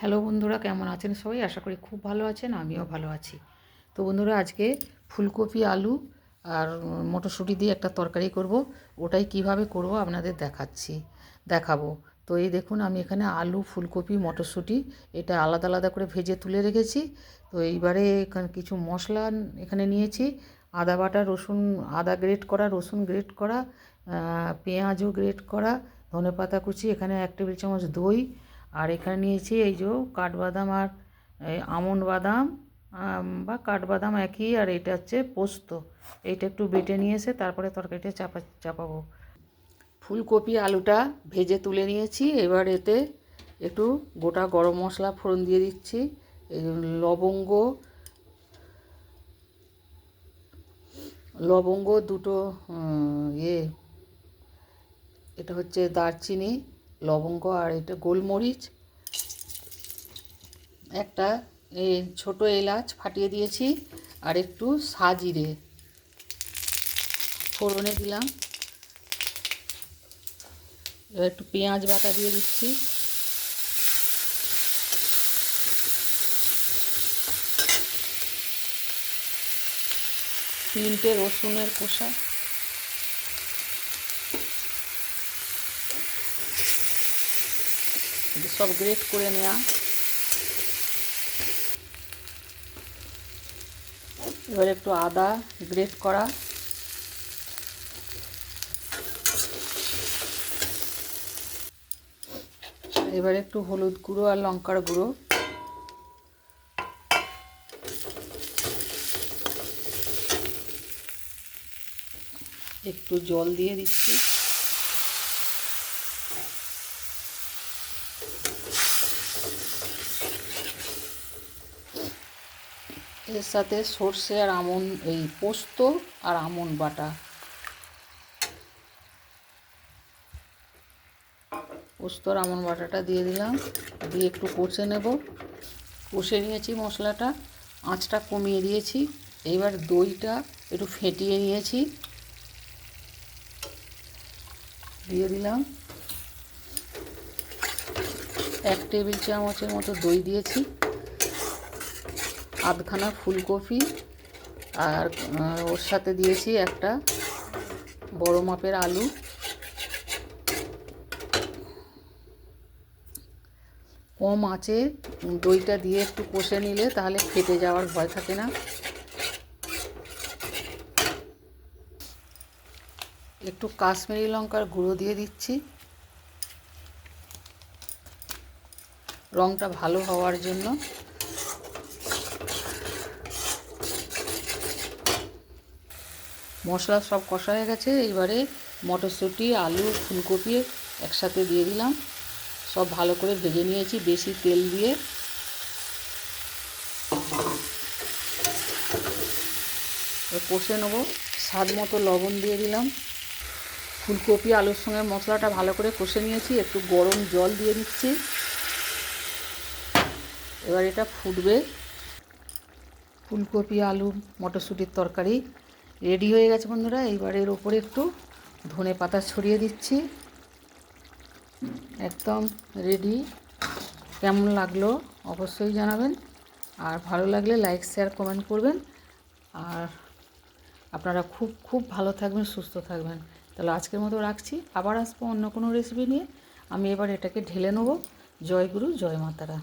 Hello বন্ধুরা, কেমন আছেন সবাই? আশা করি খুব ভালো আছেন, আমিও ভালো আছি। তো বন্ধুরা, আজকে ফুলকপি, আলু আর মটরশুঁটি দিয়ে একটা তরকারি করব। ওটাই কীভাবে করব আপনাদের দেখাচ্ছি, দেখাবো। তো এই দেখুন, আমি এখানে আলু, ফুলকপি, মটরশুঁটি এটা আলাদা আলাদা করে ভেজে তুলে রেখেছি। তো এইবারে এখানে কিছু মশলা এখানে নিয়েছি, আদা বাটা, রসুন, আদা গ্রেট করা, রসুন গ্রেট করা পেঁয়াজও গ্রেট করা ধনে পাতা কুচি, এখানে এক টেবিল চামচ দই আর এখানে নিয়েছি এই যে কাঠবাদাম আর আমন্ড বাদাম বা কাঠবাদাম একই, আর এটা হচ্ছে পোস্ত। এইটা একটু বেটে নিয়ে এসে তারপরে তরকারিটা চাপা, চাপাবো। ফুলকপি, আলুটা ভেজে তুলে নিয়েছি। এবার এতে একটু গোটা গরম মশলা ফোড়ন দিয়ে দিচ্ছি। লবঙ্গ লবঙ্গ দুটো ইয়ে এটা হচ্ছে দারচিনি লবঙ্গ আর এটা গোলমরিচ। একটা ছোট এলাচ ফাটিয়ে দিয়েছি আর একটু সাজিরে। ফোড়নে দিলাম। একটু পেঁয়াজ বাটা দিয়ে দিচ্ছি। তিনটে রসুনের কোষা। সব গ্রেট করে নেওয়া এবার একটু আদা গ্রেট করা। এবার একটু হলুদ গুঁড়ো আর লঙ্কার গুঁড়ো। একটু জল দিয়ে দিচ্ছি। এর সাথে সর্ষে আর আমন, এই পোস্ত আর আমন বাটা। পোস্ত আর আমন বাটাটা দিয়ে দিলাম। দিয়ে একটু কষে নেব। কষে নিয়েছি মশলাটা। আঁচটা কমিয়ে দিয়েছি। এইবার দইটা একটু ফেটিয়ে নিয়েছি। দিয়ে দিলাম। এক টেবিল চামচের মতো দই দিয়েছি। আধখানা ফুলকপি আর ওর সাথে দিয়েছি একটা বড় মাপের আলু। কম আঁচে দইটা দিয়ে একটু কষে নিলে তাহলে ফেটে যাওয়ার ভয় থাকে না। একটু কাশ্মীরি লঙ্কার গুঁড়ো দিয়ে দিচ্ছি। রঙটা ভালো হওয়ার জন্য। মশলা সব কষা হয়ে গেছে। এবারে মটরশুঁটি, আলু, ফুলকপি একসাথে দিয়ে দিলাম। সব ভালো করে ভেজে নিয়েছি বেশি তেল দিয়ে। কষে নেব। স্বাদ মতো লবণ দিয়ে দিলাম। ফুলকপি, আলুর সঙ্গে মশলাটা ভালো করে কষে নিয়েছি। একটু গরম জল দিয়ে দিচ্ছি। এবার এটা ফুটবে। ফুলকপি, আলু, মটরশুঁটির তরকারি। রেডি হয়ে গেছে বন্ধুরা এইবার এর ওপরে একটু ধনে পাতা ছড়িয়ে দিচ্ছি। একদম রেডি। কেমন লাগল অবশ্যই জানাবেন। আর ভালো লাগলে লাইক, শেয়ার, কমেন্ট করবেন। আর আপনারা খুব খুব ভালো থাকবেন, সুস্থ থাকবেন। তাহলে আজকের মতো রাখছি। আবার আসব অন্য কোনো রেসিপি নিয়ে। আমি এবার এটাকে ঢেলে নেব। জয় গুরু, জয় মাতারা।